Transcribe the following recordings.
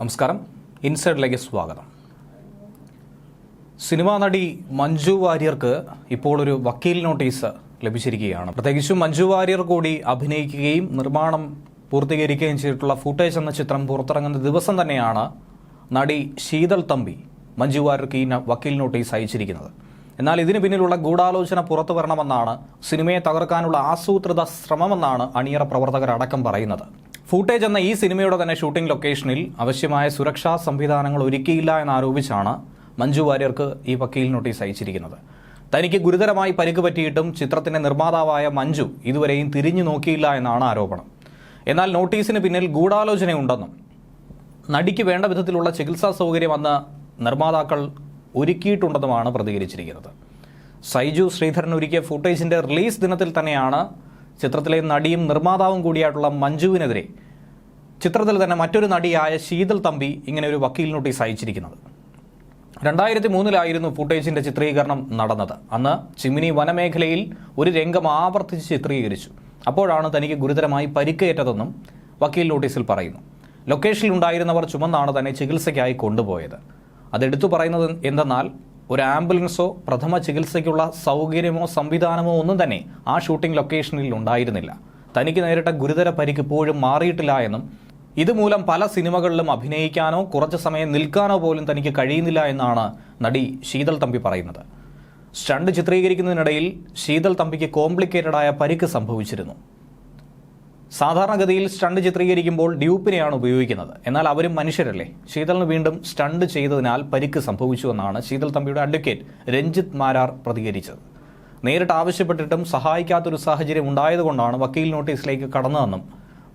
നമസ്കാരം. ഇൻസൈഡിലേക്ക് സ്വാഗതം. സിനിമാ നടി മഞ്ജു വാര്യർക്ക് ഇപ്പോൾ ഒരു വക്കീൽ നോട്ടീസ് ലഭിച്ചിരിക്കുകയാണ്. പ്രത്യേകിച്ചും മഞ്ജു വാര്യർ കൂടി അഭിനയിക്കുകയും നിർമ്മാണം പൂർത്തീകരിക്കുകയും ചെയ്തിട്ടുള്ള ഫുട്ടേജ് എന്ന ചിത്രം പുറത്തിറങ്ങുന്ന ദിവസം തന്നെയാണ് നടി ശീതൾ തമ്പി മഞ്ജു വാര്യർക്ക് ഈ വക്കീൽ നോട്ടീസ് അയച്ചിരിക്കുന്നത്. എന്നാൽ ഇതിന് പിന്നിലുള്ള ഗൂഢാലോചന പുറത്തു വരണമെന്നാണ് സിനിമയെ തകർക്കാനുള്ള ആസൂത്രിത ശ്രമമെന്നാണ് അണിയറ പ്രവർത്തകരടക്കം പറയുന്നത്. ഫൂട്ടേജ് എന്ന ഈ സിനിമയുടെ തന്നെ ഷൂട്ടിംഗ് ലൊക്കേഷനിൽ ആവശ്യമായ സുരക്ഷാ സംവിധാനങ്ങൾ ഒരുക്കിയില്ല എന്നാരോപിച്ചാണ് മഞ്ജു വാര്യർക്ക് ഈ വക്കീൽ നോട്ടീസ് അയച്ചിരിക്കുന്നത്. തനിക്ക് ഗുരുതരമായി പരിക്ക് പറ്റിയിട്ടും ചിത്രത്തിന്റെ നിർമ്മാതാവായ മഞ്ജു ഇതുവരെയും തിരിഞ്ഞു നോക്കിയില്ല എന്നാണ് ആരോപണം. എന്നാൽ നോട്ടീസിന് പിന്നിൽ ഗൂഢാലോചനയുണ്ടെന്നും നടിക്ക് വേണ്ട വിധത്തിലുള്ള ചികിത്സാ സൗകര്യം അന്ന് നിർമ്മാതാക്കൾ ഒരുക്കിയിട്ടുണ്ടെന്നുമാണ് പ്രതികരിച്ചിരിക്കുന്നത്. സൈജു ശ്രീധരൻ ഒരുക്കിയ ഫുട്ടേജിന്റെ റിലീസ് ദിനത്തിൽ തന്നെയാണ് ചിത്രത്തിലെ നടിയും നിർമ്മാതാവും കൂടിയായിട്ടുള്ള മഞ്ജുവിനെതിരെ ചിത്രത്തിൽ തന്നെ മറ്റൊരു നടിയായ ശീതൽ തമ്പി ഇങ്ങനെ ഒരു വക്കീൽ നോട്ടീസ് അയച്ചിരിക്കുന്നത്. രണ്ടായിരത്തി മൂന്നിലായിരുന്നു ഫുട്ടേജിന്റെ ചിത്രീകരണം നടന്നത്. അന്ന് ചിമിനി വനമേഖലയിൽ ഒരു രംഗം ആവർത്തിച്ച് ചിത്രീകരിച്ചു. അപ്പോഴാണ് തനിക്ക് ഗുരുതരമായി പരിക്കേറ്റതെന്നും വക്കീൽ നോട്ടീസിൽ പറയുന്നു. ലൊക്കേഷനിൽ ഉണ്ടായിരുന്നവർ ചുമന്നാണ് തന്നെ ചികിത്സയ്ക്കായി കൊണ്ടുപോയത്. അതെടുത്തു പറയുന്നത് എന്തെന്നാൽ ഒരു ആംബുലൻസോ പ്രഥമ ചികിത്സയ്ക്കുള്ള സൗകര്യമോ സംവിധാനമോ ഒന്നും തന്നെ ആ ഷൂട്ടിംഗ് ലൊക്കേഷനിൽ ഉണ്ടായിരുന്നില്ല. തനിക്ക് നേരിട്ട ഗുരുതര പരിക്ക് ഇപ്പോഴും മാറിയിട്ടില്ല എന്നും ഇതുമൂലം പല സിനിമകളിലും അഭിനയിക്കാനോ കുറച്ച് സമയം നിൽക്കാനോ പോലും തനിക്ക് കഴിയുന്നില്ല എന്നാണ് നടി ശീതൾ തമ്പി പറയുന്നത്. സ്റ്റണ്ട് ചിത്രീകരിക്കുന്നതിനിടയിൽ ശീതൾ തമ്പിക്ക് കോംപ്ലിക്കേറ്റഡായ പരിക്ക് സംഭവിച്ചിരുന്നു. സാധാരണഗതിയിൽ സ്റ്റണ്ട് ചിത്രീകരിക്കുമ്പോൾ ഡ്യൂപ്പിനെയാണ് ഉപയോഗിക്കുന്നത്. എന്നാൽ അവരും മനുഷ്യരല്ലേ? ശീതളിന് വീണ്ടും സ്റ്റണ്ട് ചെയ്തതിനാൽ പരിക്ക് സംഭവിച്ചുവെന്നാണ് ശീതൾ തമ്പിയുടെ അഡ്വക്കേറ്റ് രഞ്ജിത്ത് മാരാർ പ്രതികരിച്ചത്. നേരിട്ട് ആവശ്യപ്പെട്ടിട്ടും സഹായിക്കാത്തൊരു സാഹചര്യം ഉണ്ടായതുകൊണ്ടാണ് വക്കീൽ നോട്ടീസിലേക്ക് കടന്നതെന്നും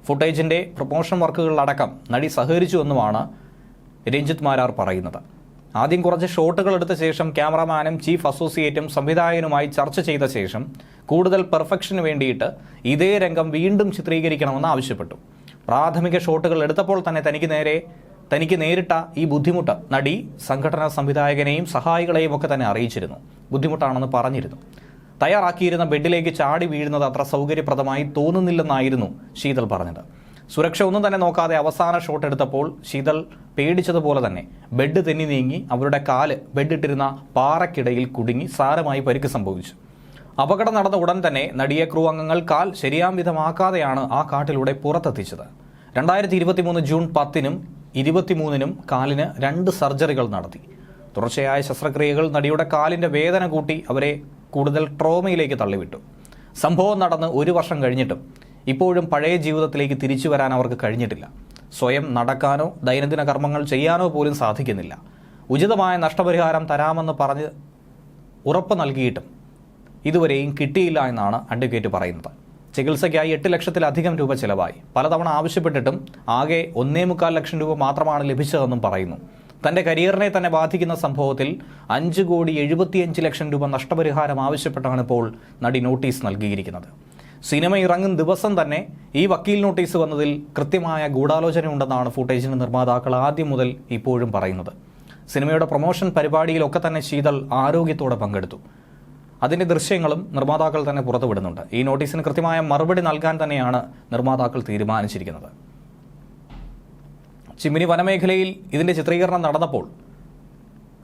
ഫുട്ടേജിന്റെ പ്രൊമോഷൻ വർക്കുകളിലടക്കം നടി സഹകരിച്ചുവെന്നുമാണ് രഞ്ജിത്ത് മാരാർ പറയുന്നത്. ആദ്യം കുറച്ച് ഷോട്ടുകൾ എടുത്ത ശേഷം ക്യാമറമാനും ചീഫ് അസോസിയേറ്റും സംവിധായകനുമായി ചർച്ച ചെയ്ത ശേഷം കൂടുതൽ പെർഫെക്ഷന് വേണ്ടിയിട്ട് ഇതേ രംഗം വീണ്ടും ചിത്രീകരിക്കണമെന്ന് ആവശ്യപ്പെട്ടു. പ്രാഥമിക ഷോട്ടുകൾ എടുത്തപ്പോൾ തന്നെ തനിക്ക് നേരെ തനിക്ക് നേരിട്ട ഈ ബുദ്ധിമുട്ട് നടി സംഘടനാ സംവിധായകനെയും സഹായികളെയും ഒക്കെ തന്നെ അറിയിച്ചിരുന്നു. ബുദ്ധിമുട്ടാണെന്ന് പറഞ്ഞിരുന്നു. തയ്യാറാക്കിയിരുന്ന ബെഡിലേക്ക് ചാടി വീഴുന്നത് അത്ര സൗകര്യപ്രദമായി തോന്നുന്നില്ലെന്നായിരുന്നു ശീതൽ പറഞ്ഞത്. സുരക്ഷ ഒന്നും തന്നെ നോക്കാതെ അവസാന ഷോട്ട് എടുത്തപ്പോൾ ശീതൾ പേടിച്ചതുപോലെ തന്നെ ബെഡ് തെന്നി നീങ്ങി അവരുടെ കാൽ ബെഡിട്ടിരുന്ന പാറക്കിടയിൽ കുടുങ്ങി സാരമായി പരിക്ക് സംഭവിച്ചു. അപകടം നടന്ന ഉടൻ തന്നെ നടിയെ ക്രൂ അംഗങ്ങൾ കാൽ ശരിയാം വിധമാക്കാതെയാണ് ആ കാട്ടിലൂടെ പുറത്തെത്തിച്ചത്. രണ്ടായിരത്തി ഇരുപത്തി മൂന്ന് ജൂൺ പത്തിനും ഇരുപത്തിമൂന്നിനും കാലിന് രണ്ട് സർജറികൾ നടത്തി. തുടർച്ചയായ ശസ്ത്രക്രിയകൾ നടിയുടെ കാലിന്റെ വേദന കൂട്ടി അവരെ കൂടുതൽ ട്രോമയിലേക്ക് തള്ളിവിട്ടു. സംഭവം നടന്ന് ഒരു വർഷം കഴിഞ്ഞിട്ടും ഇപ്പോഴും പഴയ ജീവിതത്തിലേക്ക് തിരിച്ചു വരാൻ അവർക്ക് കഴിഞ്ഞിട്ടില്ല. സ്വയം നടക്കാനോ ദൈനംദിന കർമ്മങ്ങൾ ചെയ്യാനോ പോലും സാധിക്കുന്നില്ല. ഉചിതമായ നഷ്ടപരിഹാരം തരാമെന്ന് പറഞ്ഞ് ഉറപ്പ് നൽകിയിട്ടും ഇതുവരെയും കിട്ടിയില്ല എന്നാണ് അഡ്വക്കേറ്റ് പറയുന്നത്. ചികിത്സയ്ക്കായി എട്ട് ലക്ഷത്തിലധികം രൂപ ചിലവായി. പലതവണ ആവശ്യപ്പെട്ടിട്ടും ആകെ ഒന്നേ മുക്കാൽ ലക്ഷം രൂപ മാത്രമാണ് ലഭിച്ചതെന്നും പറയുന്നു. തന്റെ കരിയറിനെ തന്നെ ബാധിക്കുന്ന സംഭവത്തിൽ അഞ്ച് കോടി എഴുപത്തിയഞ്ച് ലക്ഷം രൂപ നഷ്ടപരിഹാരം ആവശ്യപ്പെട്ടാണ് ഇപ്പോൾ നടി നോട്ടീസ് നൽകിയിരിക്കുന്നത്. സിനിമ ഇറങ്ങും ദിവസം തന്നെ ഈ വക്കീൽ നോട്ടീസ് വന്നതിൽ കൃത്യമായ ഗൂഢാലോചന ഉണ്ടെന്നാണ് ഫുട്ടേജിന്റെ നിർമ്മാതാക്കൾ ആദ്യം മുതൽ ഇപ്പോഴും പറയുന്നത്. സിനിമയുടെ പ്രൊമോഷൻ പരിപാടിയിലൊക്കെ തന്നെ ശീതൾ ആരോഗ്യത്തോടെ പങ്കെടുത്തു. അതിന്റെ ദൃശ്യങ്ങളും നിർമ്മാതാക്കൾ തന്നെ പുറത്തുവിടുന്നുണ്ട്. ഈ നോട്ടീസിന് കൃത്യമായ മറുപടി നൽകാൻ തന്നെയാണ് നിർമ്മാതാക്കൾ തീരുമാനിച്ചിരിക്കുന്നത്. ചിമ്മിനി വനമേഖലയിൽ ഇതിന്റെ ചിത്രീകരണം നടന്നപ്പോൾ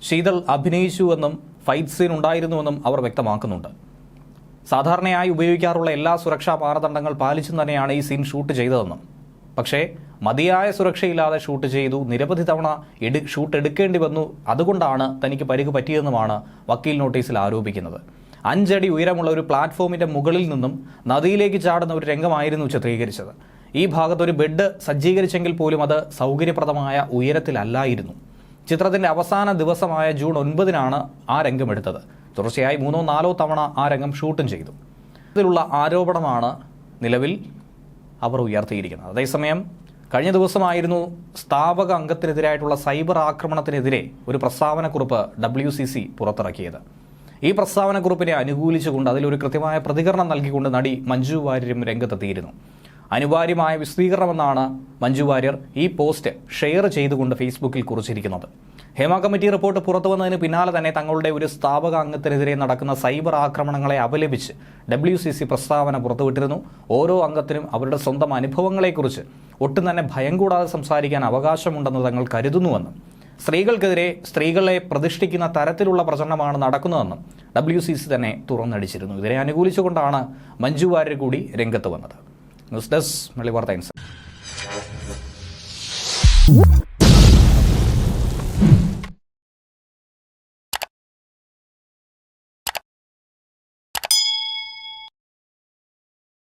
ശീതൾ അഭിനയിച്ചുവെന്നും ഫൈറ്റ് സീൻ ഉണ്ടായിരുന്നുവെന്നും അവർ വ്യക്തമാക്കുന്നുണ്ട്. സാധാരണയായി ഉപയോഗിക്കാറുള്ള എല്ലാ സുരക്ഷാ മാനദണ്ഡങ്ങൾ പാലിച്ചും തന്നെയാണ് ഈ സീൻ ഷൂട്ട് ചെയ്തതെന്നും. പക്ഷേ മതിയായ സുരക്ഷയില്ലാതെ ഷൂട്ട് ചെയ്തു നിരവധി തവണ എടു ഷൂട്ട് എടുക്കേണ്ടി വന്നു. അതുകൊണ്ടാണ് തനിക്ക് പരിക്ക് പറ്റിയതെന്നുമാണ് വക്കീൽ നോട്ടീസിൽ ആരോപിക്കുന്നത്. അഞ്ചടി ഉയരമുള്ള ഒരു പ്ലാറ്റ്ഫോമിന്റെ മുകളിൽ നിന്നും നദിയിലേക്ക് ചാടുന്ന ഒരു രംഗമായിരുന്നു ചിത്രീകരിച്ചത്. ഈ ഭാഗത്ത് ഒരു ബെഡ് സജ്ജീകരിച്ചെങ്കിൽ പോലും അത് സൗകര്യപ്രദമായ ഉയരത്തിലല്ലായിരുന്നു. ചിത്രത്തിന്റെ അവസാന ദിവസമായ ജൂൺ ഒൻപതിനാണ് ആ രംഗം എടുത്തത് തുടർച്ചയായി മൂന്നോ നാലോ തവണ ആ രംഗം ഷൂട്ടും ചെയ്തു. ഇതിലുള്ള ആരോപണമാണ് നിലവിൽ അവർ ഉയർത്തിയിരിക്കുന്നത്. അതേസമയം കഴിഞ്ഞ ദിവസമായിരുന്നു സ്ഥാപക അംഗത്തിനെതിരായിട്ടുള്ള സൈബർ ആക്രമണത്തിനെതിരെ ഒരു പ്രസ്താവനക്കുറിപ്പ് ഡബ്ല്യു സി സി പുറത്തിറക്കിയത്. ഈ പ്രസ്താവനക്കുറിപ്പിനെ അനുകൂലിച്ചുകൊണ്ട് അതിലൊരു കൃത്യമായ പ്രതികരണം നൽകിക്കൊണ്ട് നടി മഞ്ജു വാര്യരും രംഗത്തെത്തിയിരുന്നു. അനിവാര്യമായ വിശദീകരണമെന്നാണ് മഞ്ജു വാര്യർ ഈ പോസ്റ്റ് ഷെയർ ചെയ്തുകൊണ്ട് ഫേസ്ബുക്കിൽ കുറിച്ചിരിക്കുന്നത്. ഹേമ കമ്മിറ്റി റിപ്പോർട്ട് പുറത്തു വന്നതിന് പിന്നാലെ തന്നെ തങ്ങളുടെ ഒരു സ്ഥാപക അംഗത്തിനെതിരെ നടക്കുന്ന സൈബർ ആക്രമണങ്ങളെ അപലപിച്ച് ഡബ്ല്യു സി സി പ്രസ്താവന പുറത്തുവിട്ടിരുന്നു. ഓരോ അംഗത്തിനും അവരുടെ സ്വന്തം അനുഭവങ്ങളെക്കുറിച്ച് ഒട്ടും തന്നെ ഭയം കൂടാതെ സംസാരിക്കാൻ അവകാശമുണ്ടെന്ന് തങ്ങൾ കരുതുന്നുവെന്നും സ്ത്രീകൾക്കെതിരെ സ്ത്രീകളെ പ്രതിഷ്ഠിക്കുന്ന തരത്തിലുള്ള പ്രചരണമാണ് നടക്കുന്നതെന്നും ഡബ്ല്യു സി സി തന്നെ തുറന്നടിച്ചിരുന്നു. ഇതിനെ അനുകൂലിച്ചുകൊണ്ടാണ് മഞ്ജു വാര്യർ കൂടി രംഗത്ത് വന്നത്. News desk മെളിവാർത്ത